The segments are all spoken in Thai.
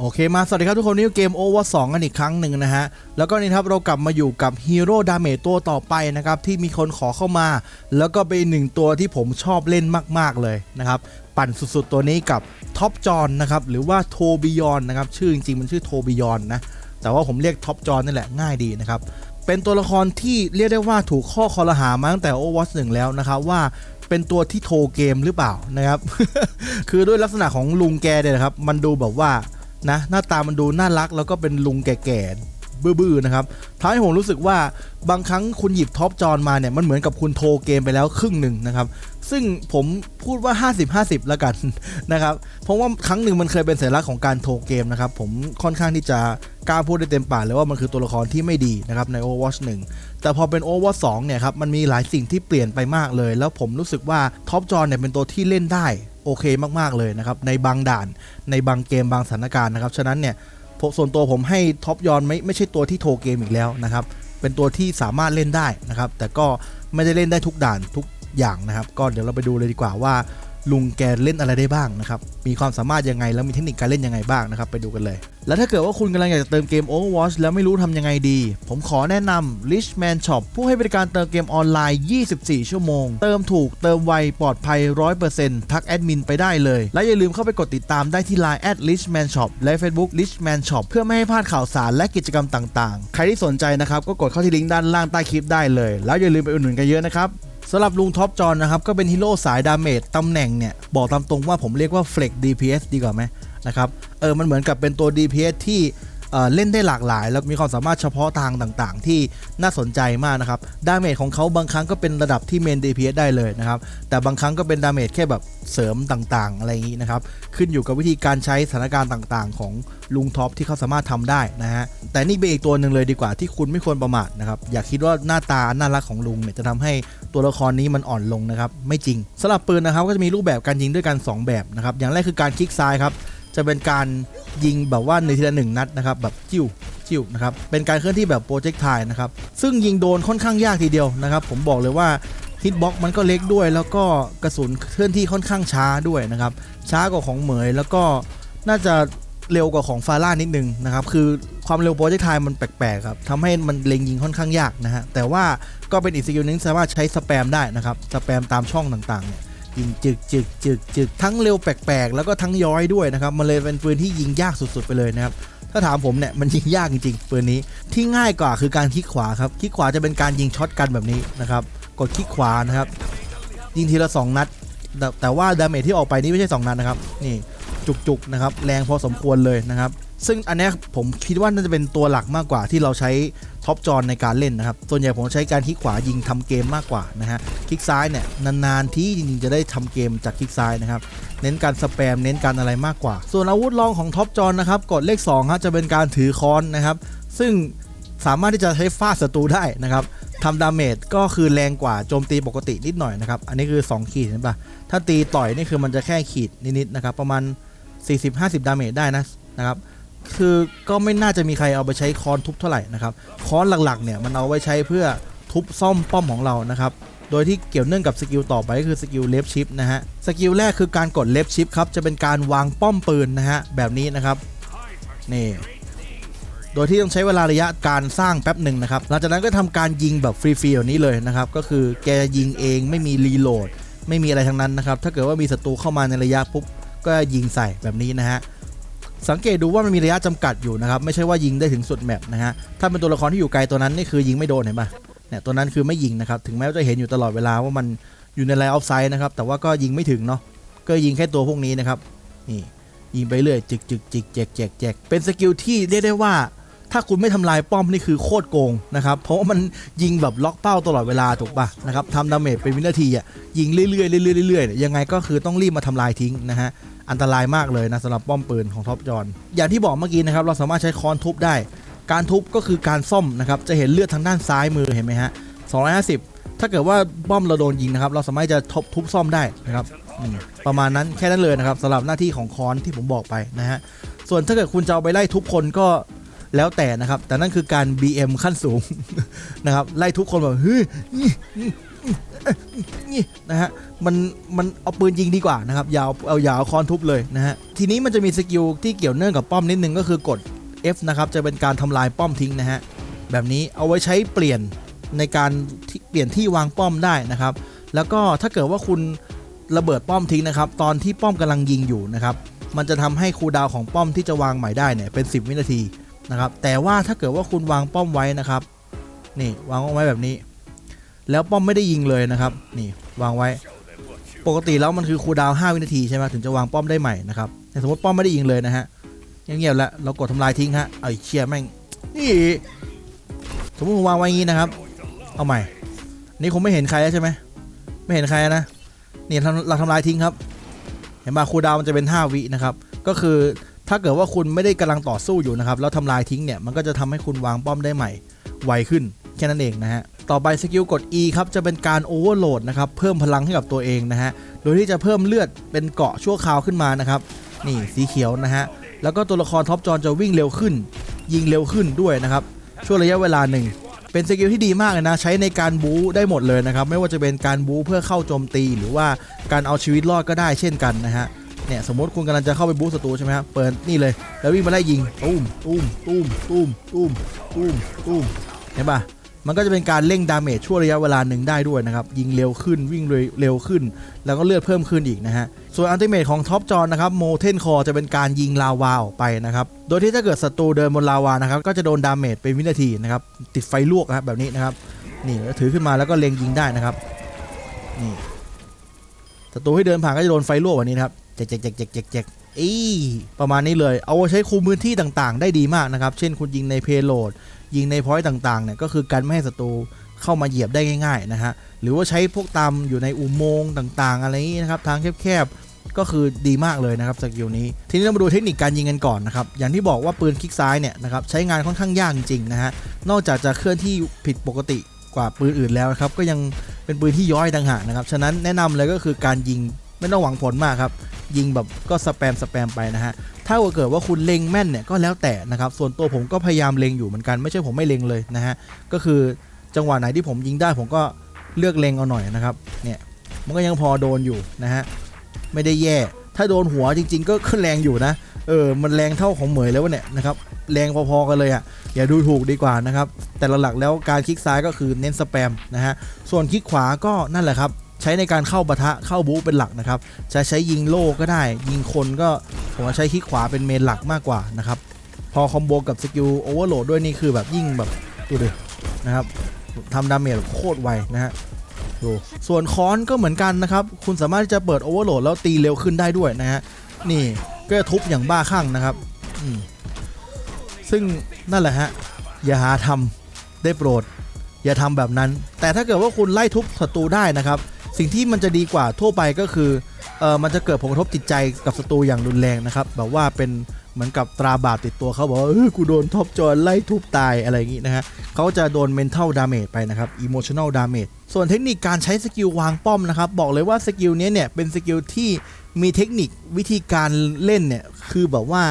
โอเคมาสวัสดีครับทุกคนนี่คือเกม Over 2กันอีกครั้งหนึ่งนะฮะ แล้วก็นี่ครับเรากลับมาอยู่กับฮีโร่ดาเมจตัวต่อไปนะครับ ที่มีคนขอเข้ามา แล้วก็เป็นหนึ่งตัวที่ผมชอบเล่นมาก ๆ เลยนะครับ ปั่นสุดๆ ตัวนี้กับท็อปจอนนะครับ หรือว่าโทบิยอนนะครับ ชื่อจริงๆ มันชื่อโทบิยอนนะ แต่ว่าผมเรียกท็อปจอนนี่แหละง่ายดีนะครับ เป็นตัวละครที่เรียกได้ว่าถูกข้อคอรหามาตั้งแต่ Overwatch 1แล้วนะครับว่าเป็นตัวที่โทเกมหรือเปล่านะครับคือด้วยลักษณะของลุงแกเนี่ยนะครับมันดูแบบว่า นะหน้าตามันดูน่ารักแล้วก็เป็นลุงแก่ๆบื้อๆนะครับทำให้ผมรู้สึกว่าบางครั้งคุณหยิบท็อปจอนมาเนี่ยมันเหมือนกับคุณโทรเกมไปแล้วครึ่งหนึ่งนะครับซึ่งผมพูดว่า 50-50 แล้วกันนะครับ เพราะว่าครั้งหนึ่งมันเคยเป็นสัญลักษณ์ของการโทรเกมนะครับ ผมค่อนข้างที่จะกล้าพูดได้เต็มปากเลยว่ามันคือตัวละครที่ไม่ดีนะครับใน Overwatch 1 แต่พอเป็น Overwatch 2 เนี่ยครับ มันมีหลายสิ่งที่เปลี่ยนไปมากเลย แล้วผมรู้สึกว่าท็อปจอนเนี่ยเป็นตัวที่เล่นได้ โอเคมากๆเลยนะครับในบางด่านในบางเกมบางสถานการณ์นะครับฉะนั้นเนี่ยผมส่วนตัวผมให้ท็อปยอนไม่ไม่ใช่ตัวที่โทรเกมอีกแล้วนะครับเป็นตัวที่สามารถเล่นได้นะครับแต่ก็ไม่ได้เล่นได้ทุกด่านทุกอย่างนะครับก็เดี๋ยวเราไปดูเลยดีกว่าว่า ลุงแกเล่นอะไรได้บ้างนะครับ มีความสามารถยังไงแล้วมีเทคนิคการเล่นยังไงบ้างนะครับ ไปดูกันเลย แล้วถ้าเกิดว่าคุณกำลังอยากจะเติมเกม Overwatch แล้วไม่รู้ทำยังไงดี ผมขอแนะนำ Richman Shop ผู้ให้บริการเติมเกมออนไลน์ 24 ชั่วโมง เติมถูกเติมไว ปลอดภัย 100%ทักแอดมินไปได้เลย และอย่าลืมเข้าไปกดติดตามได้ที่ Line at Richman Shop และ Facebook Richman Shop เพื่อไม่ให้พลาดข่าวสารและกิจกรรมต่าง ๆ ใครที่สนใจนะครับก็กดเข้าที่ลิงก์ด้านล่างใต้คลิปได้เลย แล้วอย่าลืมไปอุดหนุนกันเยอะนะครับ สำหรับลุงท็อปจอนนะครับ ก็เป็นฮีโร่สายดาเมจตำแหน่งเนี่ย บอกตามตรงว่าผมเรียกว่าเฟล็ก DPS ดีกว่าไหมนะครับ เออ มันเหมือนกับเป็นตัว DPS ที่ เล่นได้หลากหลาย แล้วมีความสามารถเฉพาะทางต่างๆ ที่น่าสนใจมากนะครับ ดาเมจของเขาบางครั้งก็เป็นระดับที่เมน DPS ได้เลยนะครับ แต่บางครั้งก็เป็นดาเมจแค่แบบเสริมต่างๆ อะไรอย่างนี้นะครับ ขึ้นอยู่กับวิธีการใช้สถานการณ์ต่างๆ ของลุงท็อปที่เขาสามารถทำได้นะฮะ แต่นี่เป็นอีกตัวหนึ่งเลยดีกว่าที่คุณไม่ควรประมาทนะครับ อย่าคิดว่าหน้าตาน่ารักของลุงเนี่ยจะทำให้ตัวละครนี้มันอ่อนลงนะครับ ไม่จริงสำหรับปืนนะครับก็จะมีรูปแบบการยิงด้วยกัน 2 แบบนะครับ อย่างแรกคือการคลิกซ้ายครับ จะเป็นการยิงแบบว่าในทีละหนึ่งนัดนะครับแบบจิ้วจิ้วนะครับเป็นการเคลื่อนที่แบบโปรเจกต์ไทนะครับซึ่งยิงโดนค่อนข้างยากทีเดียวนะครับ ผมบอกเลยว่าฮิตบ็อกมันก็เล็กด้วย แล้วก็กระสุนเคลื่อนที่ค่อนข้างช้าด้วยนะครับช้ากว่าของเหมยแล้วก็น่าจะเร็วกว่าของฟาร่านิดนึงนะครับคือความเร็วโปรเจกต์ไทมันแปลกๆครับทำให้มันเล็งยิงค่อนข้างยากนะฮะแต่ว่าก็เป็นอีกสกิลนึงสามารถใช้สแปมได้นะครับสแปมตามช่องต่างๆเนี่ย ยิงจึกจึกจึกจึกทั้งเร็วแปลกๆ แล้วก็ทั้งย้อยด้วยนะครับ มันเลยเป็นปืนที่ยิงยากสุดๆไปเลยนะครับ ถ้าถามผมเนี่ยมันยิงยากจริงๆปืนนี้ที่ง่ายกว่าคือการคลิกขวาครับคลิกขวาจะเป็นการยิงช็อตกันแบบนี้นะครับ กดคลิกขวานะครับ ยิงทีละ 2 นัด แต่แต่ว่าดาเมจที่ออกไปนี่ไม่ใช่ 2 นัดนะครับ นี่จุกๆนะครับ แรงพอสมควรเลยนะครับ ซึ่งอันนี้ผมคิดว่าน่าจะเป็นตัวหลักมากกว่าที่เราใช้ท็อปจอนในการเล่นนะครับ ส่วนใหญ่ผมใช้การคลิกขวายิงทำเกมมากกว่านะฮะ คลิกซ้ายเนี่ยนานๆที่จริงๆจะได้ทำเกมจากคลิกซ้ายนะครับ เน้นการสแปมเน้นการอะไรมากกว่า ส่วนอาวุธรองของท็อปจอนนะครับกดเลข2ฮะจะเป็นการถือค้อนนะครับ ซึ่งสามารถที่จะใช้ฟาดศัตรูได้นะครับทำดาเมจก็คือแรงกว่าโจมตีปกตินิดหน่อยนะครับ อันนี้คือ 2 ขีดเห็นปะถ้าตีต่อยนี่คือมันจะแค่ขีดนิดๆนะครับประมาณ 40-50 ดาเมจได้นะนะครับ คือก็ไม่น่าจะมีใครเอาไปใช้ค้อนทุบเท่าไหร่นะครับค้อนหลักๆเนี่ยมันเอาไว้ใช้เพื่อทุบซ่อมป้อมของเรานะครับโดยที่เกี่ยวเนื่องกับสกิลต่อไปก็คือสกิลเลฟชิปนะฮะสกิลแรกคือการกดเลฟชิปครับจะเป็นการวางป้อมปืนนะฮะแบบนี้นะครับนี่โดยที่ต้องใช้เวลาระยะการสร้างแป๊บหนึ่งนะครับหลังจากนั้นก็ทำการยิงแบบฟรีๆแบบนี้เลยนะครับก็คือแกจะยิงเองไม่มีรีโหลดไม่มีอะไรทั้งนั้นนะครับถ้าเกิดว่ามีศัตรูเข้ามาในระยะปุ๊บก็ยิงใส่แบบนี้นะฮะ สังเกตดูว่ามันมีระยะจำกัดอยู่นะครับ ไม่ใช่ว่ายิงได้ถึงสุดแมปนะฮะ ถ้าเป็นตัวละครที่อยู่ไกลตัวนั้นนี่คือยิงไม่โดนเห็นปะเนี่ยตัวนั้นคือไม่ยิงนะครับ ถึงแม้ว่าจะเห็นอยู่ตลอดเวลาว่ามันอยู่ในไลน์ออฟไซด์นะครับ แต่ว่าก็ยิงไม่ถึงเนาะ ก็ยิงแค่ตัวพวกนี้นะครับ นี่ยิงไปเรื่อยจิกจิกจิกแจกแจกแจกเป็นสกิลที่เรียกได้ว่า ถ้าคุณไม่ทำลายป้อมนี่คือโคตรโกงนะครับ เพราะว่ามันยิงแบบล็อกเป้าตลอดเวลาถูกปะนะครับทำดาเมจเป็นวินาทีอะยิงเรื่อยๆเรื่อยๆเรื่อยๆเนี่ยยังไงก็คือต้องรีบมาทำลายทิ้งนะฮะอันตรายมากเลยนะสำหรับป้อมปืนของท็อปจอนอย่างที่บอกเมื่อกี้นะครับเราสามารถใช้ค้อนทุบได้ การทุบก็คือการซ่อมนะครับจะเห็นเลือดทางด้านซ้ายมือเห็นไหมฮะ250 ถ้าเกิดว่าป้อมเราโดนยิงนะครับเราสามารถจะทุบทุบซ่อมได้นะครับประมาณนั้นแค่นั้นเลยนะครับสำหรับหน้าที่ของค้อนที่ผมบอกไปนะฮะส่วนถ้าเกิดคุณจะเอาไปไล่ทุบคนก็ แล้วแต่นะครับ แต่นั่นคือการ BM ขั้นสูงนะครับ ไล่ทุกคนแบบเฮ้ยนี่นะฮะมันมันเอาปืนยิงดีกว่านะครับอยาวเอาอยาวคอนทุบเลยนะฮะทีนี้มันจะมีสกิลที่เกี่ยวเนื่องกับป้อมนิดนึงก็คือกด F นะครับจะเป็นการทำลายป้อมทิ้งนะฮะแบบนี้เอาไว้ใช้เปลี่ยนในการเปลี่ยนที่วางป้อมได้นะครับ แล้วก็ถ้าเกิดว่าคุณระเบิดป้อมทิ้งนะครับ ตอนที่ป้อมกำลังยิงอยู่นะครับ มันจะทำให้คูดาวของป้อมที่จะวางใหม่ได้เนี่ยเป็น 10 วินาที นะครับ แต่ว่าถ้าเกิดว่าคุณวางป้อมไว้นะครับ นี่วางเอาไว้แบบนี้ แล้วป้อมไม่ได้ยิงเลยนะครับ นี่วางไว้ ปกติแล้วมันคือคูลดาวน์5วินาทีใช่ไหมถึงจะวางป้อมได้ใหม่นะครับแต่สมมติป้อมไม่ได้ยิงเลยนะฮะเงียบๆแล้วเรากดทำลายทิ้งฮะไอ้เชี่ยแม่งนี่สมมติผมวางไว้งนี้นะครับ เอาใหม่ นี่คงไม่เห็นใครแล้วใช่ไหมไม่เห็นใครนะนี่เราเราทำลายทิ้งครับ เห็นป่ะคูลดาวน์มันจะเป็น 5 วินะครับ ก็คือ ถ้าเกิดว่าคุณไม่ได้กำลังต่อสู้อยู่นะครับแล้วทำลายทิ้งเนี่ยมันก็จะทำให้คุณวางป้อมได้ใหม่ไวขึ้นแค่นั้นเองนะฮะ ต่อไปสกิลกด E ครับ จะเป็นการโอเวอร์โหลดนะครับ เพิ่มพลังให้กับตัวเองนะฮะ โดยที่จะเพิ่มเลือดเป็นเกาะชั่วคราวขึ้นมานะครับ นี่สีเขียวนะฮะ แล้วก็ตัวละครท็อปจอนจะวิ่งเร็วขึ้น ยิงเร็วขึ้นด้วยนะครับ ช่วงระยะเวลาหนึ่ง เป็นสกิลที่ดีมากเลยนะ ใช้ในการบู๊ได้หมดเลยนะครับ ไม่ว่าจะเป็นการบู๊เพื่อเข้าโจมตี หรือว่าการเอาชีวิตรอดก็ได้เช่นกันนะฮะ เนี่ยสมมติคุณกำลังจะเข้าไปบู๊ศัตรูใช่ไหมครับเปิดนี่เลยแล้ววิ่งมาไล่ยิงตุ้มตุ้มตุ้มตุ้มตุ้มตุ้มตุ้มเห็นปะมันก็จะเป็นการเร่งดาเมจช่วงระยะเวลาหนึ่งได้ด้วยนะครับ ยิงเร็วขึ้นวิ่งเร็วขึ้น แล้วก็เลือดเพิ่มขึ้นอีกนะฮะ ส่วนอัลติเมทของท็อปจอนนะครับโมเทนคอจะเป็นการยิงลาวาออกไปนะครับ โดยที่ถ้าเกิดศัตรูเดินบนลาวานะครับก็จะโดนดาเมจเป็นวินาทีนะครับ ติดไฟลวกนะครับแบบนี้นะครับ นี่แล้วถือขึ้นมาแล้วก็เล็งยิงได้นะครับนี่ศัตรูที่เดินผ่านก็จะโดนไฟลวกแบบนี้นะครับ แจกแจกแจกแจกแจกแจกอีประมาณนี้เลย เอาใช้คุมพื้นที่ต่างๆ ได้ดีมากนะครับ เช่นคุณยิงในเพโลด ยิงในพอยต์ต่างๆ เนี่ย ก็คือการไม่ให้ศัตรูเข้ามาเหยียบได้ง่ายๆนะฮะ หรือว่าใช้พวกตามอยู่ในอุโมงค์ต่างๆ อะไรนี้นะครับ ทางแคบๆ ก็คือดีมากเลยนะครับสกิลนี้ ทีนี้เรามาดูเทคนิคการยิงกันก่อนนะครับ อย่างที่บอกว่าปืนคลิกซ้ายเนี่ยนะครับใช้งานค่อนข้างยากจริงๆนะฮะ นอกจากจะเคลื่อนที่ผิดปกติกว่าปืนอื่นแล้วนะครับ ก็ยังเป็นปืนที่ย้อยต่างหากนะครับ ฉะนั้นแนะนำเลยก็คือการยิง ไม่ต้องหวังผลมากครับ ยิงแบบก็สแปมสแปมไปนะฮะ ถ้าเกิดว่าคุณเล็งแม่นเนี่ยก็แล้วแต่นะครับ ส่วนตัวผมก็พยายามเล็งอยู่เหมือนกัน ไม่ใช่ผมไม่เล็งเลยนะฮะ ก็คือจังหวะไหนที่ผมยิงได้ผมก็เลือกเล็งเอาหน่อยนะครับ เนี่ย มันก็ยังพอโดนอยู่นะฮะ ไม่ได้แย่ ถ้าโดนหัวจริง ๆ ก็ขึ้นแรงอยู่นะ เออ มันแรงเท่าของเหมยแล้วเนี่ยนะครับ แรงพอๆกันเลยอะ่ะ อย่าดูถูกดีกว่านะครับ แต่หลักๆแล้วการคลิกซ้ายก็คือเน้นสแปมนะฮะ ส่วนคลิกขวาก็นั่นแหละครับ ใช้ในการเข้าปะทะเข้าบู๊เป็นหลักนะครับ จะใช้ยิงโล่ก็ได้ ยิงคนก็ผมใช้คลิกขวาเป็นเมนหลักมากกว่านะครับ พอคอมโบกับสกิลโอเวอร์โหลดด้วยนี่คือแบบยิ่งแบบดูดินะครับทำดาเมจแบบโคตรไวนะฮะดูส่วนค้อนก็เหมือนกันนะครับ คุณสามารถที่จะเปิดโอเวอร์โหลดแล้วตีเร็วขึ้นได้ด้วยนะฮะนี่ก็จะทุบอย่างบ้าคลั่งนะครับซึ่งนั่นแหละฮะอย่าหาทำได้โปรด อย่าทำแบบนั้น แต่ถ้าเกิดว่าคุณไล่ทุบศัตรูได้นะครับ สิ่งที่มันจะดีกว่าทั่วไปก็คือเออมันจะเกิดผลกระทบจิตใจกับศัตรูอย่างรุนแรงนะครับ แบบว่าเป็นเหมือนกับตราบาปติดตัวเขาบอกว่าเออกูโดนท็อปจอไล่ทุบตายอะไรอย่างงี้นะฮะเขาจะโดน mental damage ไปนะครับ emotional damage ส่วนเทคนิคการใช้สกิลวางป้อมนะครับ บอกเลยว่าสกิลนี้เนี่ยเป็นสกิลที่มีเทคนิควิธีการเล่นเนี่ยคือแบบว่า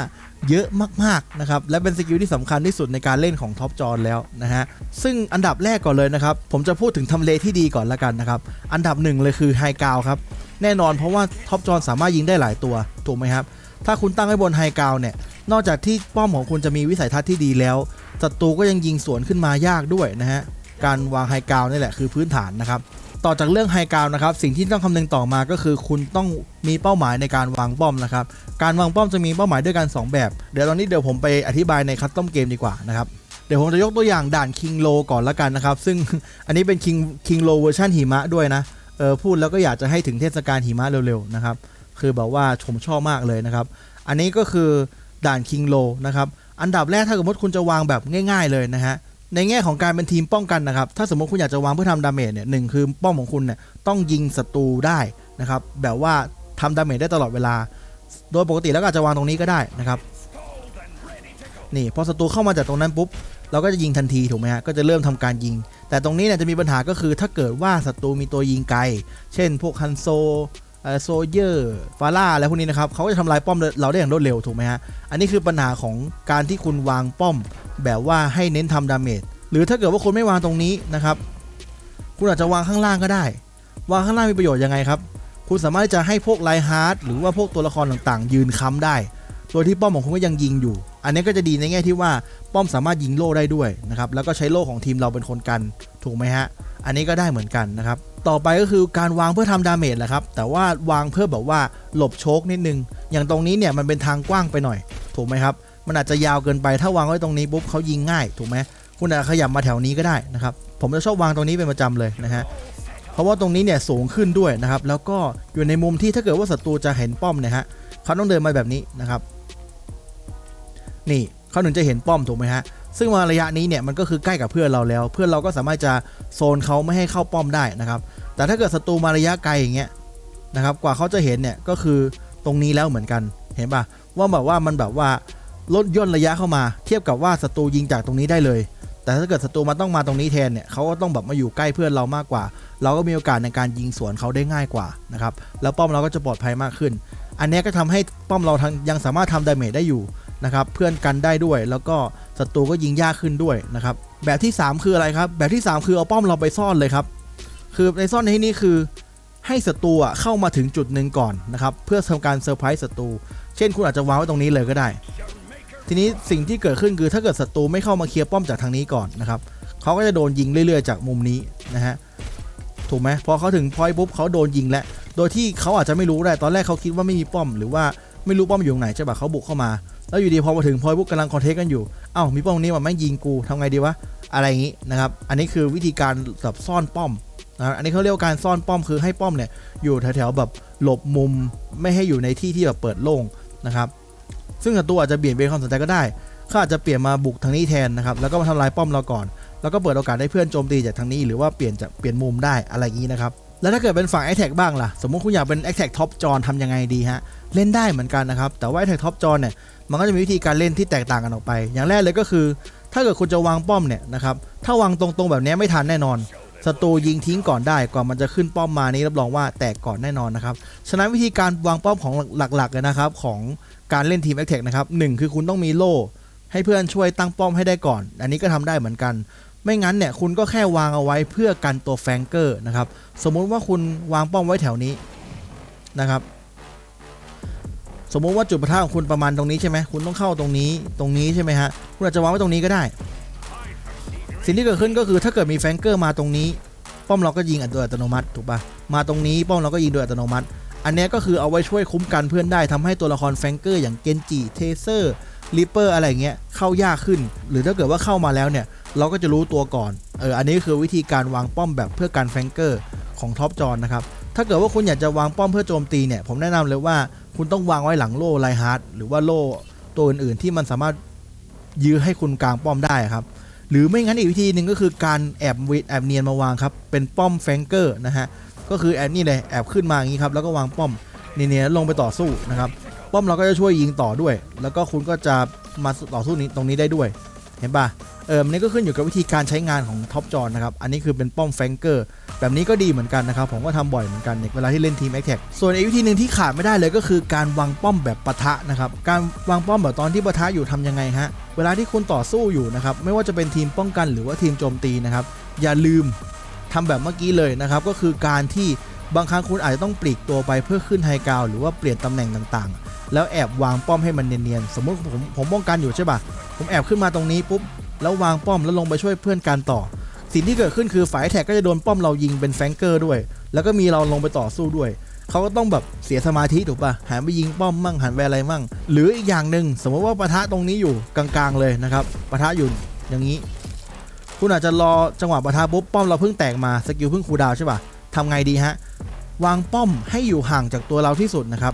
เยอะมากๆนะครับและเป็นสกิลที่สำคัญที่สุดในการเล่นของท็อปจอนแล้วนะฮะซึ่งอันดับแรกก่อนเลยนะครับ ผมจะพูดถึงทำเลที่ดีก่อนละกันนะครับ อันดับหนึ่งเลยคือไฮกาวครับ แน่นอนเพราะว่าท็อปจอนสามารถยิงได้หลายตัวถูกไหมครับ ถ้าคุณตั้งไว้บนไฮกาวเนี่ยนอกจากที่ป้อมของคุณจะมีวิสัยทัศน์ที่ดีแล้วศัตรูก็ยังยิงสวนขึ้นมายากด้วยนะฮะการวางไฮกาวนี่แหละคือพื้นฐานนะครับ ต่อจากเรื่องไฮกราวนะครับสิ่งที่ต้องคำนึงต่อมาก็คือ คุณต้องมีเป้าหมายในการวางป้อมนะครับการวางป้อมจะมีเป้าหมายด้วยกัน 2 แบบ เดี๋ยวตอนนี้เดี๋ยวผมไปอธิบายในคัสตอมเกมดีกว่านะครับเดี๋ยวผมจะยกตัวอย่างด่านคิงโลก่อนละกันนะครับ ซึ่งอันนี้เป็นคิงคิงโลเวอร์ชันหิมะด้วยนะเออพูดแล้วก็อยากจะให้ถึงเทศกาลหิมะเร็วๆนะครับคือแบบว่าผมชอบมากเลยนะครับ อันนี้ก็คือด่านคิงโลนะครับอันดับแรกถ้าสมมติคุณจะวางแบบง่าย ๆเลยนะฮะ ในแง่ของการเป็นทีมป้องกันนะครับ ถ้าสมมติคุณอยากจะวางเพื่อทำดาเมจเนี่ยหนึ่งคือป้อมของคุณเนี่ยต้องยิงศัตรูได้นะครับ แบบว่าทำดาเมจได้ตลอดเวลา โดยปกติแล้วก็อาจจะวางตรงนี้ก็ได้นะครับนี่พอศัตรูเข้ามาจากตรงนั้นปุ๊บเราก็จะยิงทันทีถูกไหมฮะก็จะเริ่มทำการยิง แต่ตรงนี้เนี่ยจะมีปัญหาก็คือถ้าเกิดว่าศัตรูมีตัวยิงไกล เช่นพวกฮันโซ โซเยอร์ฟาร่าอะไรพวกนี้นะครับเขาก็จะทำลายป้อมเราได้อย่างรวดเร็วถูกไหมฮะ อันนี้คือปัญหาของการที่คุณวางป้อม แบบว่าให้เน้นทำดาเมจหรือถ้าเกิดว่าคุณไม่วางตรงนี้นะครับ คุณอาจจะวางข้างล่างก็ได้ วางข้างล่างมีประโยชน์ยังไงครับ คุณสามารถที่จะให้พวกไลฮาร์ดหรือว่าพวกตัวละครต่างๆ ยืนค้ำได้ โดยที่ป้อมของคุณก็ยังยิงอยู่ อันนี้ก็จะดีในแง่ที่ว่าป้อมสามารถยิงโล่ได้ด้วยนะครับแล้วก็ใช้โล่ของทีมเราเป็นคนกันถูกไหมฮะ อันนี้ก็ได้เหมือนกันนะครับ ต่อไปก็คือการวางเพื่อทำดาเมจแหละครับ แต่ว่าวางเพื่อแบบว่าหลบโชคนิดนึง อย่างตรงนี้เนี่ยมันเป็นทางกว้างไปหน่อย ถูกไหมครับ มันอาจจะยาวเกินไป ถ้าวางไว้ตรงนี้ปุ๊บเขายิงง่าย ถูกไหมคุณอาจจะขยับมาแถวนี้ก็ได้นะครับ ผมจะชอบวางตรงนี้เป็นประจำเลยนะฮะ เพราะว่าตรงนี้เนี่ยสูงขึ้นด้วยนะครับ แล้วก็อยู่ในมุมที่ถ้าเกิดว่าศัตรูจะเห็นป้อมนี่ยฮะ เขาต้องเดินมาแบบนี้นะครับ นี่เขาถึงจะเห็นป้อมถูกไหมฮะ ซึ่งมาระยะนี้เนี่ยมันก็คือใกล้กับเพื่อนเราแล้ว เพื่อนเราก็สามารถจะโซนเขาไม่ให้เข้าป้อมได้นะครับ แต่ถ้าเกิดศัตรูมาระยะไกลอย่างเงี้ยนะครับ กว่าเขาจะเห็นเนี่ยก็คือตรงนี้แล้วเหมือนกัน เห็นปะว่าแบบว่ามันแบบว่าลดย่นระยะเข้ามา เทียบกับว่าศัตรูยิงจากตรงนี้ได้เลย แต่ถ้าเกิดศัตรูมาต้องมาตรงนี้แทนเนี่ยเขาก็ต้องแบบมาอยู่ใกล้เพื่อนเรามากกว่า เราก็มีโอกาสในการยิงสวนเขาได้ง่ายกว่านะครับ แล้วป้อมเราก็จะปลอดภัยมากขึ้น อันนี้ก็ทำให้ป้อมเราทั้งยังสามารถทำดาเมจได้อยู่ นะครับเพื่อนกันได้ด้วย แล้วก็ศัตรูก็ยิงยากขึ้นด้วยนะครับแบบที่ 3 คืออะไรครับ แบบที่ 3 คือเอาป้อมเราไปซ่อนเลยครับ คือในซ่อนในที่นี้คือให้ศัตรูอะเข้ามาถึงจุดหนึ่งก่อนนะครับเพื่อทำการเซอร์ไพรส์ศัตรูเช่นคุณอาจจะวางไว้ตรงนี้เลยก็ได้ ทีนี้สิ่งที่เกิดขึ้นคือถ้าเกิดศัตรูไม่เข้ามาเคลียร์ป้อมจากทางนี้ก่อนนะครับเขาก็จะโดนยิงเรื่อยๆ จากมุมนี้นะฮะถูกไหมพอเขาถึงพอยต์ปุ๊บเขาโดนยิงแล้วโดยที่เขาอาจจะไม่รู้ได้ตอนแรกเขาคิดว่าไม่มีป้อม หรือว่าไม่รู้ป้อมอยู่ตรงไหนใช่ปะเขาบุกเข้ามา แล้วอยู่ดีพอมาถึงพอยปุ๊บกำลังคอนเทสกันอยู่ เอ้ามีป้อมตรงนี้มันไม่งยิงกูทำไงดีวะ อะไรอย่างนี้นะครับ อันนี้คือวิธีการแบบซ่อนป้อมนะครับอันนี้เขาเรียกว่าการซ่อนป้อมคือให้ป้อมเนี่ยอยู่แถวๆแบบหลบมุมไม่ให้อยู่ในที่ที่แบบเปิดโล่งนะครับ ซึ่งศัตรูอาจจะเบี่ยงเบนความสนใจก็ได้เขาอาจจะเปลี่ยนมาบุกทางนี้แทนนะครับ แล้วก็มาทำลายป้อมเราก่อน แล้วก็เปิดโอกาสให้เพื่อนโจมตีจากทางนี้ หรือว่าเปลี่ยนจากเปลี่ยนมุมได้อะไรอย่างนี้นะครับ แล้วถ้าเกิดเป็นฝั่ง a อ t แทกบ้างล่ะ สมมติคุณอยากเป็น a อ t แทกท็อปจอนทำยังไงดีฮะ เล่นได้เหมือนกันนะครับ แต่ว่า a อ t แทกท็อปจอนเนี่ย มันก็จะมีวิธีการเล่นที่แตกต่างกันออกไป อย่างแรกเลยก็คือ ถ้าเกิดคุณจะวางป้อมเนี่ยนะครับ ถ้าวางตรงๆแบบนี้ไม่ทันแน่นอนศัตรูยิงทิ้งก่อนได้ก่อนมันจะขึ้นป้อมมานี้รับรองว่าแตกก่อนแน่นอนนะครับ ฉะนั้นวิธีการวางป้อมของหลักๆเลยนะครับของการเล่นทีม a อ t แทกนะครับหนึ่งคือคุณต้องมีโล่ให้เพื่อนช่วยตั้งป้อมให้ได้ก่อน อันนี้ก็ทำได้เหมือนกัน ไม่งั้นเนี่ยคุณก็แค่วางเอาไว้เพื่อกันตัวแฟงเกอร์นะครับ สมมุติว่าคุณวางป้อมไว้แถวนี้นะครับ สมมุติว่าจุดประทะของคุณประมาณตรงนี้ใช่ไหมคุณต้องเข้าตรงนี้ตรงนี้ใช่ไหมฮะคุณอาจจะวางไว้ตรงนี้ก็ได้ สิ่งที่เกิดขึ้นก็คือถ้าเกิดมีแฟงเกอร์มาตรงนี้ ป้อมเราก็ยิงโดยอัตโนมัติถูกปะมาตรงนี้ป้อมเราก็ยิงโดยอัตโนมัติ อันนี้ก็คือเอาไว้ช่วยคุ้มกันเพื่อนได้ทำให้ตัวละครแฟงเกอร์อย่างเกนจิเทเซอร์ ริปเปอร์อะไรเงี้ยเข้ายากขึ้น หรือถ้าเกิดว่าเข้ามาแล้วเนี่ย เราก็จะรู้ตัวก่อนเอออันนี้คือวิธีการวางป้อมแบบเพื่อการแฟงเกอร์ของท็อปจอนนะครับถ้าเกิดว่าคุณอยากจะวางป้อมเพื่อโจมตีเนี่ยผมแนะนำเลยว่าคุณต้องวางไว้หลังโล่ไลฮาร์ดหรือว่าโล่ตัวอื่นๆที่มันสามารถยื้อให้คุณกลางป้อมได้ครับหรือไม่งั้นอีกวิธีหนึ่งก็คือการแอบวิดแอบเนียนมาวางครับเป็นป้อมแฟงเกอร์นะฮะก็คือแอบนี่เลยแอบขึ้นมาอย่างนี้ครับแล้วก็วางป้อมเนียนๆลงไปต่อสู้นะครับ ป้อมเราก็จะช่วยยิงต่อด้วย แล้วก็คุณก็จะมาต่อสู้นี้ตรงนี้ได้ด้วย เห็นปะเออมันนี่ก็ขึ้นอยู่กับวิธีการใช้งานของท็อปจอนนะครับ อันนี้คือเป็นป้อมแฟงเกอร์ แบบนี้ก็ดีเหมือนกันนะครับ ผมก็ทำบ่อยเหมือนกันในเวลาที่เล่นทีมแอคแท็กส่วนอีกวิธีหนึ่งที่ขาดไม่ได้เลยก็คือการวางป้อมแบบปะทะนะครับ การวางป้อมแบบตอนที่ปะทะอยู่ทำยังไงฮะ เวลาที่คุณต่อสู้อยู่นะครับ ไม่ว่าจะเป็นทีมป้องกันหรือว่าทีมโจมตีนะครับ อย่าลืมทำแบบเมื่อกี้เลยนะครับ ก็คือการที่บางครั้งคุณอาจจะต้องปลีกตัวไปเพื่อขึ้นไฮกราวหรือว่าเปลี่ยนตำแหน่งต่างๆ แล้วแอบวางป้อมให้มันเนียนๆ สมมติผมผมป้องกันอยู่ใช่ปะผมแอบขึ้นมาตรงนี้ปุ๊บ แล้ววางป้อมแล้วลงไปช่วยเพื่อนกันต่อ สิ่งที่เกิดขึ้นคือฝ่ายแท็กก็จะโดนป้อมเรายิงเป็นแฟงเกอร์ด้วย แล้วก็มีเราลงไปต่อสู้ด้วย เขาก็ต้องแบบเสียสมาธิถูกปะหันไปยิงป้อมมั่งหันไปอะไรมั่ง หรืออีกอย่างหนึ่งสมมติว่าปะทะตรงนี้อยู่กลางๆเลยนะครับปะทะอยู่อย่างนี้ คุณอาจจะรอจังหวะปะทะปุ๊บป้อมเราเพิ่งแตกมาสกิลเพิ่งคูดาวใช่ป่ะทำไงดีฮะวางป้อมให้อยู่ห่างจากตัวเราที่สุดนะครับ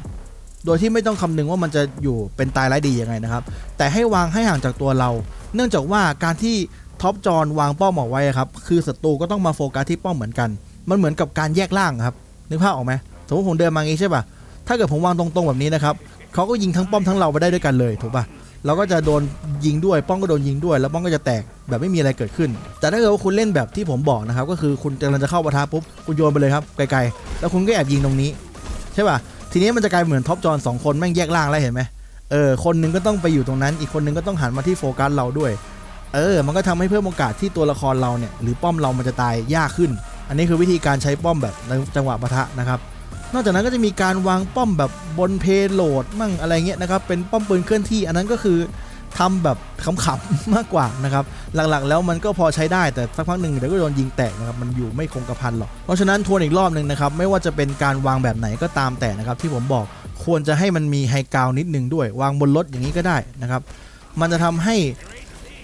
โดยที่ไม่ต้องคำนึงว่ามันจะอยู่เป็นตายร้ายดียังไงนะครับ แต่ให้วางให้ห่างจากตัวเรา เนื่องจากว่าการที่ท็อปจอนวางป้อมออกไว้ครับ คือศัตรูก็ต้องมาโฟกัสที่ป้อมเหมือนกัน มันเหมือนกับการแยกล่างครับ นึกภาพออกไหมสมมติผมเดินมางี้ใช่ป่ะ ถ้าเกิดผมวางตรงๆแบบนี้นะครับเขาก็ยิงทั้งป้อมทั้งเราไปได้ด้วยกันเลยถูกป่ะ เราก็จะโดนยิงด้วย ป้องก็โดนยิงด้วย แล้วป้องก็จะแตกแบบไม่มีอะไรเกิดขึ้น แต่ถ้าเกิดว่าคุณเล่นแบบที่ผมบอกนะครับ ก็คือคุณกำลังจะเข้าปะทะปุ๊บ คุณโยนไปเลยครับ ไกลๆ แล้วคุณก็แอบยิงตรงนี้ ใช่ป่ะ ทีนี้มันจะกลายเหมือนท็อปจอนสองคนแม่งแยกล่างแล้วเห็นไหมเออคนนึงก็ต้องไปอยู่ตรงนั้น อีกคนนึงก็ต้องหันมาที่โฟกัสเราด้วย เออ มันก็ทำให้เพิ่มโอกาสที่ตัวละครเราเนี่ยหรือป้อมเรามันจะตายยากขึ้น อันนี้คือวิธีการใช้ป้อมแบบในจังหวะปะทะนะครับนอกจากนั้นก็จะมีการวางป้อมแบบบนเพโหลดมั่งอะไรเงี้ยนะครับเป็นป้อมปืนเคลื่อนที่ อันนั้นก็คือ ทำแบบขำๆมากกว่านะครับหลักๆ แล้วมันก็พอใช้ได้แต่สักพักหนึ่งเดี๋ยวก็โดนยิงแตกนะครับมันอยู่ไม่คงกระพันหรอกเพราะฉะนั้นทวนอีกรอบหนึ่งนะครับไม่ว่าจะเป็นการวางแบบไหนก็ตามแต่นะครับที่ผมบอกควรจะให้มันมีไฮกราวนิดนึงด้วย วางบนรถอย่างนี้ก็ได้นะครับมันจะทำให้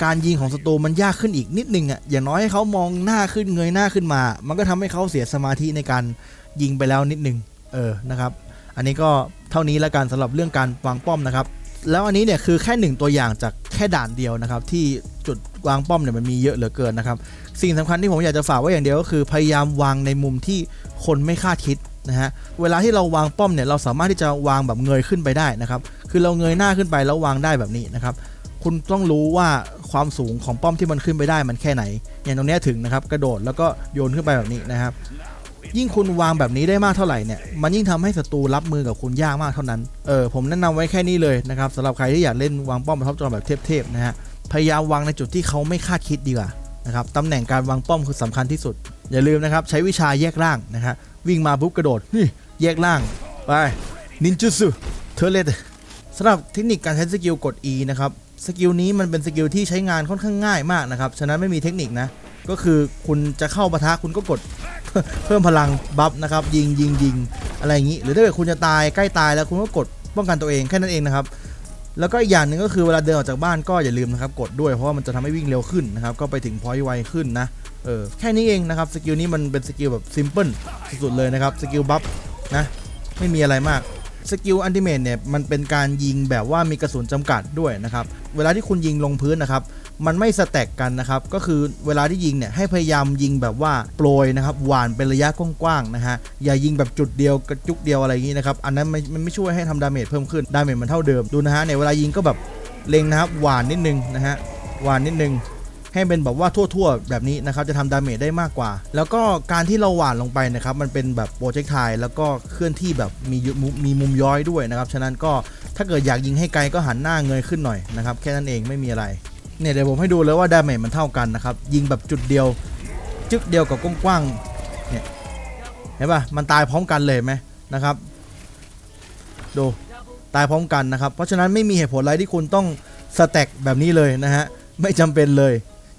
การยิงของศัตรูมันยากขึ้นอีกนิดนึงอะอย่างน้อยให้เขามองหน้าขึ้นเงยหน้าขึ้นมา มันก็ทำให้เขาเสียสมาธิในการยิงไปแล้วนิดนึงเออนะครับ อันนี้ก็เท่านี้แล้วกันสำหรับเรื่องการวางป้อมนะครับ แล้วอันนี้เนี่ยคือแค่หนึ่งตัวอย่างจากแค่ด่านเดียวนะครับ ที่จุดวางป้อมเนี่ยมันมีเยอะเหลือเกินนะครับ สิ่งสำคัญที่ผมอยากจะฝากไว้อย่างเดียวก็คือพยายามวางในมุมที่คนไม่คาดคิดนะฮะเวลาที่เราวางป้อมเนี่ยเราสามารถที่จะวางแบบเงยขึ้นไปได้นะครับ คือเราเงยหน้าขึ้นไปแล้ววางได้แบบนี้นะครับคุณต้องรู้ว่าความสูงของป้อมที่มันขึ้นไปได้มันแค่ไหน อย่างตรงนี้ถึงนะครับ กระโดดแล้วก็โยนขึ้นไปแบบนี้นะครับ ยิ่งคุณวางแบบนี้ได้มากเท่าไหร่เนี่ย มันยิ่งทำให้ศัตรูรับมือกับคุณยากมากเท่านั้น เออผมแนะนำไว้แค่นี้เลยนะครับสำหรับใครที่อยากเล่นวางป้อมบนท็อปจอแบบเทพๆนะฮะ พยายามวางในจุดที่เขาไม่คาดคิดดีกว่านะครับตำแหน่งการวางป้อมคือสำคัญที่สุด อย่าลืมนะครับใช้วิชาแยกร่างนะฮะวิ่งมาปุ๊บกระโดดนี่แยกร่างไปนินจูสุเทเลตสำหรับเทคนิคการใช้สกิลกด E นะครับสกิลนี้มันเป็นสกิลที่ใช้งานค่อนข้างง่ายมากนะครับฉะนั้นไม่มีเทคนิคนะ ก็คือคุณจะเข้าปะทะคุณก็กดเพิ่มพลังบัฟนะครับยิงยิงยิงอะไรอย่างนี้ หรือถ้าเกิดคุณจะตายใกล้ตายแล้วคุณก็กดป้องกันตัวเองแค่นั้นเองนะครับแล้วก็อีกอย่างหนึ่งก็คือเวลาเดินออกจากบ้านก็อย่าลืมนะครับกดด้วยเพราะว่ามันจะทำให้วิ่งเร็วขึ้นนะครับก็ไปถึงพอยต์ไวขึ้นนะเออแค่นี้เองนะครับสกิลนี้มันเป็นสกิลแบบซิมเพิลสุดๆเลยนะครับสกิลบัฟนะไม่มีอะไรมากสกิลอันติเมตเนี่ยมันเป็นการยิงแบบว่ามีกระสุนจำกัดด้วยนะครับ เวลาที่คุณยิงลงพื้นนะครับ มันไม่สแต็กกันนะครับ ก็คือเวลาที่ยิงเนี่ยให้พยายามยิงแบบว่าโปรยนะครับหวานเป็นระยะกว้างๆนะฮะอย่ายิงแบบจุดเดียวกระจุกเดียวอะไรอย่างนี้นะครับอันนั้นมันมันไม่ช่วยให้ทำดาเมจเพิ่มขึ้นดาเมจมันเท่าเดิมดูนะฮะในเวลายิงก็แบบเล็งนะครับหวานนิดนึงนะฮะหวานนิดนึง ให้เป็นแบบว่าทั่วๆ แบบนี้นะครับจะทำดาเมจได้มากกว่า แล้วก็การที่เราหวานลงไปนะครับมันเป็นแบบโปรเจกต์ไทแล้วก็เคลื่อนที่แบบมียุมมีมุมย้อยด้วยนะครับฉะนั้นก็ถ้าเกิดอยากยิงให้ไกลก็หันหน้าเงยขึ้นหน่อยนะครับแค่นั้นเองไม่มีอะไรเนี่ยเดี๋ยวผมให้ดูเลยว่าดาเมจมันเท่ากันนะครับยิงแบบจุดเดียว จึกเดียวกับกว้างๆเนี่ยเห็นปะมันตายพร้อมกันเลยไหมนะครับดูตายพร้อมกันนะครับ เพราะฉะนั้นไม่มีเหตุผลอะไรที่คุณต้องสแต็กแบบนี้เลยนะฮะ ไม่จำเป็นเลย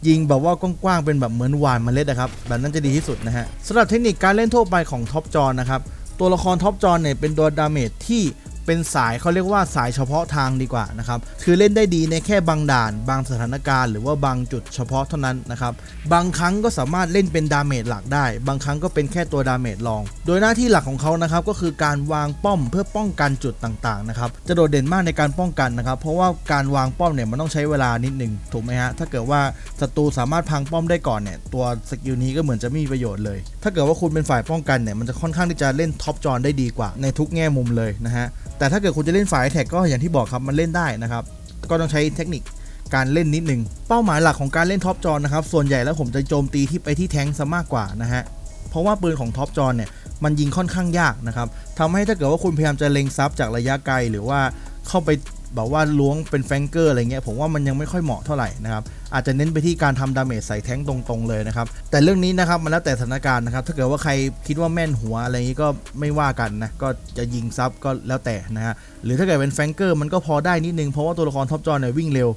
ยิงแบบว่ากว้างๆเป็นแบบเหมือนหวานเมล็ดนะครับแบบนั้นจะดีที่สุดนะฮะสำหรับเทคนิคการเล่นทั่วไปของท็อปจอนนะครับตัวละครท็อปจอนเนี่ยเป็นตัวดาเมจที่ เป็นสายเขาเรียกว่าสายเฉพาะทางดีกว่านะครับคือเล่นได้ดีในแค่บางด่าน บางสถานการณ์ หรือว่าบางจุดเฉพาะเท่านั้นนะครับบางครั้งก็สามารถเล่นเป็นดาเมจหลักได้ บางครั้งก็เป็นแค่ตัวดาเมจรอง โดยหน้าที่หลักของเขานะครับก็คือการวางป้อมเพื่อป้องกันจุดต่างๆนะครับจะโดดเด่นมากในการป้องกันนะครับเพราะว่าการวางป้อมเนี่ยมันต้องใช้เวลานิดหนึ่งถูกไหมฮะถ้าเกิดว่าศัตรูสามารถพังป้อมได้ก่อนเนี่ยตัวสกิลนี้ก็เหมือนจะม่มีประโยชน์เลย ถ้าเกิดว่าคุณเป็นฝ่ายป้องกันเนี่ยมันจะค่อนข้างที่จะเล่นท็อปจอนได้ดีกว่าในทุกแง่มุมเลยนะฮะแต่ถ้าเกิดคุณจะเล่นฝ่ายแท็กก็อย่างที่บอกครับมันเล่นได้นะครับ ก็ต้องใช้เทคนิคการเล่นนิดนึง เป้าหมายหลักของการเล่นท็อปจอนนะครับ ส่วนใหญ่แล้วผมจะโจมตีที่ไปที่แทงซะมากกว่านะฮะ เพราะว่าปืนของท็อปจอนเนี่ยมันยิงค่อนข้างยากนะครับทำให้ถ้าเกิดว่าคุณพยายามจะเล็งซับจากระยะไกลหรือว่าเข้าไป แบบว่าล้วงเป็นแฟงเกอร์อะไรเงี้ยผมว่ามันยังไม่ค่อยเหมาะเท่าไหร่นะครับอาจจะเน้นไปที่การทำดาเมจใส่แท้งตรงๆเลยนะครับแต่เรื่องนี้นะครับมันแล้วแต่สถานการณ์นะครับถ้าเกิดว่าใครคิดว่าแม่นหัวอะไรงนี้ก็ไม่ว่ากันนะก็จะยิงซับก็แล้วแต่นะฮะหรือถ้าเกิดเป็นแฟงเกอร์มันก็พอได้นิดนึงเพราะว่าตัวละครท็อปจอนเนี่ยวิ่งเร็ว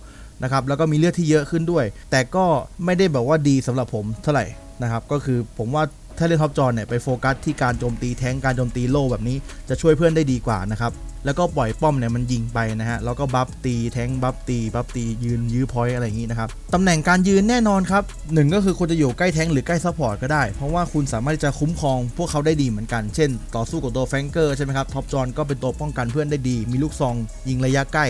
นะครับแล้วก็มีเลือดที่เยอะขึ้นด้วย แต่ก็ไม่ได้แบบว่าดีสำหรับผมเท่าไหร่นะครับก็คือผมว่า ถ้าเล่นท็อปจอนเนี่ยไปโฟกัสที่การโจมตีแท้งการโจมตีโล่แบบนี้จะช่วยเพื่อนได้ดีกว่านะครับแล้วก็ปล่อยป้อมเนี่ยมันยิงไปนะฮะแล้วก็บัฟตีแทงบัฟตีบัฟตียืนยื้อพอยต์อะไรอย่างนี้นะครับตำแหน่งการยืนแน่นอนครับหนึ่งก็คือคุณจะอยู่ใกล้แทงหรือใกล้ซัพพอร์ตก็ได้ เพราะว่าคุณสามารถจะคุ้มครองพวกเขาได้ดีเหมือนกัน เช่น ต่อสู้กับตัวแฟงเกอร์ใช่ไหมครับท็อปจอนก็เป็นตัวป้องกันเพื่อนได้ดี มีลูกซองยิงระยะใกล้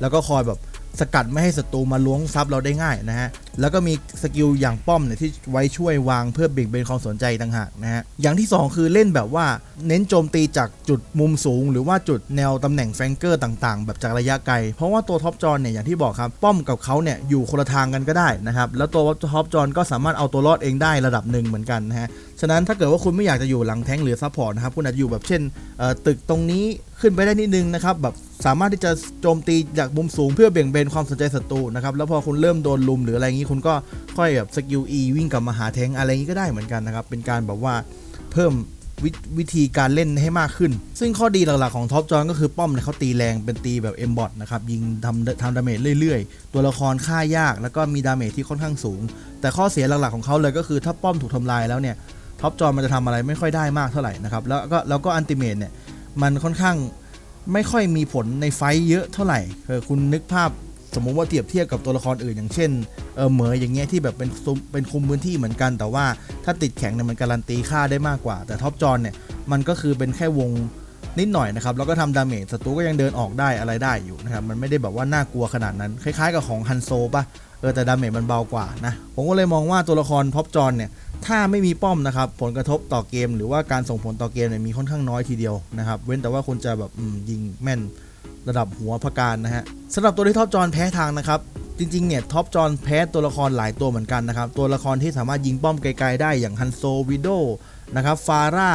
แล้วก็คอยแบบ สกัดไม่ให้ศัตรูมาล้วงทรัพย์เราได้ง่ายนะฮะ แล้วก็มีสกิลอย่างป้อมเนี่ยที่ไว้ช่วยวางเพื่อเบี่ยงเบนความสนใจต่างหากนะฮะ อย่างที่ 2 คือเล่นแบบว่าเน้นโจมตีจากจุดมุมสูง หรือว่าจุดแนวตำแหน่งแฟงเกอร์ต่างๆ แบบจากระยะไกล เพราะว่าตัวท็อปจอนเนี่ยอย่างที่บอกครับ ป้อมกับเขาเนี่ยอยู่คนละทางกันก็ได้นะครับ แล้วตัวท็อปจอนก็สามารถเอาตัวรอดเองได้ระดับหนึ่งเหมือนกันนะฮะ ฉะนั้นถ้าเกิดว่าคุณไม่อยากจะอยู่หลังแท้งหรือซัพพอร์ตนะครับคุณอาจจะอยู่แบบเช่นตึกตรงนี้ขึ้นไปได้นิดนึงนะครับแบบสามารถที่จะโจมตีจากมุมสูงเพื่อเบี่ยงเบนความสนใจศัตรูนะครับแล้วพอคุณเริ่มโดนลุมหรืออะไรอย่างนี้คุณก็ค่อยแบบสกิล E วิ่งกลับมาหาแท้งอะไรอย่างนี้ก็ได้เหมือนกันนะครับเป็นการแบบว่าเพิ่มววิธีการเล่นให้มากขึ้น ซึ่งข้อดีหลักๆของท็อปจอนก็คือป้อมเนี่ยเขาตีแรงเป็นตีแบบเอ็มบอทนะครับ ยิงทำทำดาเมจเรื่อยๆ ตัวละครฆ่ายากแล้วก็มีดาเมจที่ค่อนข้างสูง แต่ข้อเสียหลักๆของเขาเลยก็คือถ้าป้อมถูกทำลายแล้วเนี่ย ท็อปจอนมันจะทำอะไรไม่ค่อยได้มากเท่าไหร่นะครับ แล้วก็แล้วก็อันติเมตเนี่ยมันค่อนข้างไม่ค่อยมีผลในไฟเยอะเท่าไหร่เออคุณนึกภาพสมมุติว่าเทียบเทียบกับตัวละครอื่นอย่างเช่นเออเหมยอย่างเงี้ยที่แบบเป็นซุมเป็นคุมพื้นที่เหมือนกัน แต่ว่าถ้าติดแข็งเนี่ยมันการันตีค่าได้มากกว่า แต่ท็อปจอนเนี่ยมันก็คือเป็นแค่วง นิดหน่อยนะครับ แล้วก็ทำดาเมจศัตรูก็ยังเดินออกได้อะไรได้อยู่นะครับ มันไม่ได้แบบว่าน่ากลัวขนาดนั้น คล้ายๆกับของฮันโซปะเออแต่ดาเมจมันเบากว่านะ ผมก็เลยมองว่าตัวละครท็อปจอนเนี่ยถ้าไม่มีป้อมนะครับ ผลกระทบต่อเกม หรือว่าการส่งผลต่อเกมเนี่ยมีค่อนข้างน้อยทีเดียวนะครับ เว้นแต่ว่าคุณจะแบบยิงแม่นระดับหัวพการนะฮะสำหรับตัวที่ท็อปจอนแพ้ทางนะครับจริง ๆ เนี่ยท็อปจอนแพ้ตัวละครหลายตัวเหมือนกันนะครับ ตัวละครที่สามารถยิงป้อมไกล ๆ ได้อย่างฮันโซวิโดนะครับฟาร่า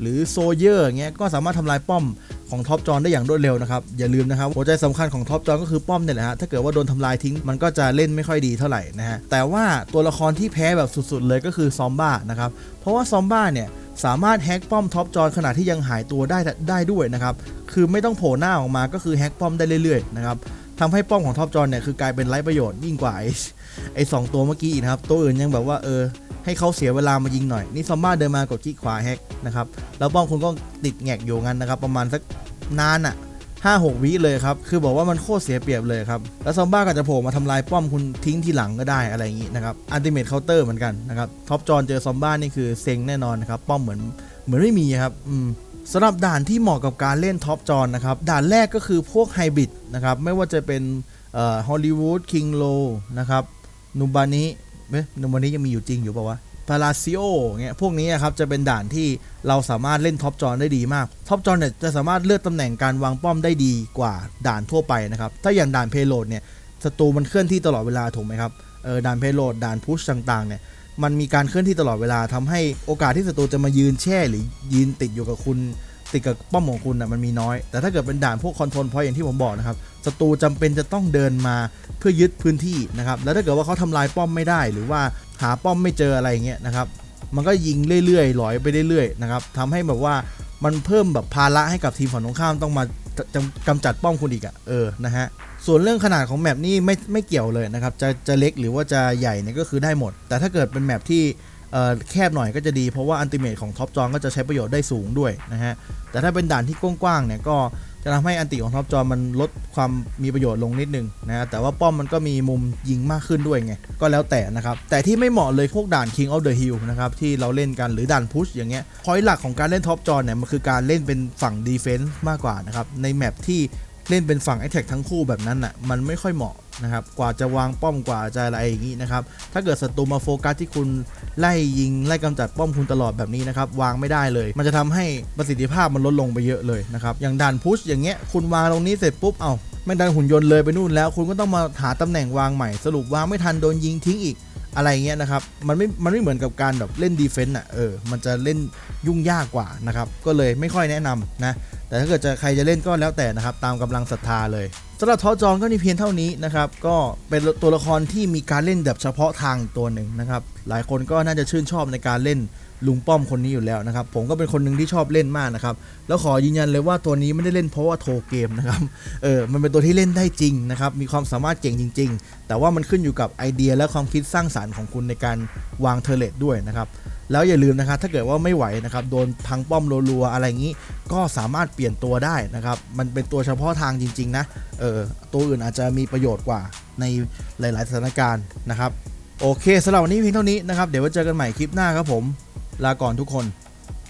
หรือโซเยอร์เงี้ยก็สามารถทำลายป้อมของท็อปจอนได้อย่างรวดเร็วนะครับอย่าลืมนะครับหัวใจสำคัญของท็อปจอนก็คือป้อมเนี่ยแหละฮะถ้าเกิดว่าโดนทำลายทิ้งมันก็จะเล่นไม่ค่อยดีเท่าไหร่นะฮะแต่ว่าตัวละครที่แพ้แบบสุดๆเลยก็คือซอมบ้านะครับเพราะว่าซอมบ้าเนี่ยสามารถแฮกป้อมท็อปจอนขณะที่ยังหายตัวได้ได้ด้วยนะครับคือไม่ต้องโผล่หน้าออกมาก็คือแฮกป้อมได้เรื่อยๆนะครับทำให้ป้อมของท็อปจอนเนี่ยคือกลายเป็นไร้ประโยชน์ยิ่งกว่าไอ้สองตัวเมื่อกี้นะครับตัวอื่นยังแบบว่าเออ ให้เขาเสียเวลามายิงหน่อย นี่ซอมบ้าเดินมากดคลิกขวาแฮกนะครับ แล้วป้อมคุณก็ติดแงกอยู่งั้นนะครับ ประมาณสักนานอะห้าหกวิเลยครับ คือบอกว่ามันโคตรเสียเปรียบเลยครับ แล้วซอมบ้าก็จะโผล่มาทำลายป้อมคุณทิ้งทีหลังก็ได้อะไรอย่างงี้นะครับ อันติเมทเคาน์เตอร์เหมือนกันนะครับ ท็อปจอนเจอซอมบ้านี่คือเซ็งแน่นอนนะครับ ป้อมเหมือนเหมือนไม่มีครับอืมสำหรับด่านที่เหมาะกับการเล่นท็อปจอนนะครับ ด่านแรกก็คือพวกไฮบริดนะครับ ไม่ว่าจะเป็นฮอลลีวูดคิงโลนะครับนูบานิ เอ๊ะนูบานิยังมีอยู่จริงอยู่ป่าวะพาราซิโอเงี้ยพวกนี้ครับจะเป็นด่านที่เราสามารถเล่นท็อปจอนได้ดีมากท็อปจอนเนี่ยจะสามารถเลือกตำแหน่งการวางป้อมได้ดีกว่าด่านทั่วไปนะครับ ถ้าอย่างด่านเพโลดเนี่ยศัตรูมันเคลื่อนที่ตลอดเวลาถูกไหมครับเออด่านเพโลดด่านพุชต่างๆเนี่ยมันมีการเคลื่อนที่ตลอดเวลาทำให้โอกาสที่ศัตรูจะมายืนแช่หรือยืนติดอยู่กับคุณ ติดกับป้อมของคุณนะมันมีน้อย แต่ถ้าเกิดเป็นด่านพวกคอนโทรลพอยอย่างที่ผมบอกนะครับศัตรูจำเป็นจะต้องเดินมาเพื่อยึดพื้นที่นะครับแล้วถ้าเกิดว่าเขาทำลายป้อมไม่ได้ หรือว่าหาป้อมไม่เจออะไรเงี้ยนะครับมันก็ยิงเรื่อยๆหลอยไปเรื่อยๆนะครับทำให้แบบว่ามันเพิ่มแบบภาระให้กับทีมฝั่งตรงข้ามต้องมาจำกำจัดป้อมคุณอีกอะเออนะฮะส่วนเรื่องขนาดของแมปนี่ไม่ไม่เกี่ยวเลยนะครับจะจะเล็กหรือว่าจะใหญ่เนี่ยก็คือได้หมด แต่ถ้าเกิดเป็นแมปที่ แคบหน่อยก็จะดีเพราะว่าอันติเมทของท็อปจอนก็จะใช้ประโยชน์ได้สูงด้วยนะฮะ แต่ถ้าเป็นด่านที่กว้างๆเนี่ยก็จะทำให้อันติของท็อปจอมันลดความมีประโยชน์ลงนิดนึงนะฮะแต่ว่าป้อมมันก็มีมุมยิงมากขึ้นด้วยไง ก็แล้วแต่นะครับ แต่ที่ไม่เหมาะเลยพวกด่าน King of the Hill นะครับ ที่เราเล่นกันหรือด่านพุชอย่างเงี้ยพอยหลักของการเล่นท็อปจอเนี่ยมันคือการเล่นเป็นฝั่งดีเฟนส์มากกว่านะครับ ในแมปที่เล่นเป็นฝั่ง a t t a c k ทั้งคู่แบบนั้นอะมันไม่ค่อยเหมาะ นะครับกว่าจะวางป้อมกว่าจะอะไรอย่างงี้นะครับถ้าเกิดศัตรูมาโฟกัสที่คุณไล่ยิงไล่กำจัดป้อมคุณตลอดแบบนี้นะครับวางไม่ได้เลย มันจะทำให้ประสิทธิภาพมันลดลงไปเยอะเลยนะครับอย่างด่านพุชอย่างเงี้ยคุณวางตรงนี้เสร็จปุ๊บเอาไม่ดันหุ่นยนต์เลยไปนู่นแล้ว คุณก็ต้องมาหาตำแหน่งวางใหม่สรุปวางไม่ทันโดนยิงทิ้งอีกอะไรเงี้ยนะครับ มันไม่ มันไม่เหมือนกับการแบบเล่นดีเฟนต์อะ เออ มันจะเล่นยุ่งยากกว่านะครับ ก็เลยไม่ค่อยแนะนำนะ แต่ถ้าเกิดจะใครจะเล่นก็แล้วแต่นะครับ ตามกำลังศรัทธาเลยสำหรับทอจองก็มีเพียงเท่านี้นะครับ ก็เป็นตัวละครที่มีการเล่นแบบเฉพาะทางตัวหนึ่งนะครับ หลายคนก็น่าจะชื่นชอบในการเล่นลุงป้อมคนนี้อยู่แล้วนะครับ ผมก็เป็นคนหนึ่งที่ชอบเล่นมากนะครับ แล้วขอยืนยันเลยว่าตัวนี้ไม่ได้เล่นเพราะว่าโทรเกมนะครับ เออ มันเป็นตัวที่เล่นได้จริงนะครับ มีความสามารถเก่งจริง ๆ แต่ว่ามันขึ้นอยู่กับไอเดียและความคิดสร้างสารรค์ของคุณในการวางเทเลตด้วยนะครับ แล้วอย่าลืมนะครับถ้าเกิดว่าไม่ไหวนะครับโดนพังป้อมรัวๆอะไรอย่างนี้ ก็สามารถเปลี่ยนตัวได้นะครับ มันเป็นตัวเฉพาะทางจริง ๆ นะเออตัวอื่นอาจจะมีประโยชน์กว่าในหลาย ๆ สถานการณ์นะครับ โอเคสำหรับวันนี้เพียงเท่านี้นะครับ เดี๋ยวไว้เจอกันใหม่คลิปหน้าครับผม ลาก่อนทุกคน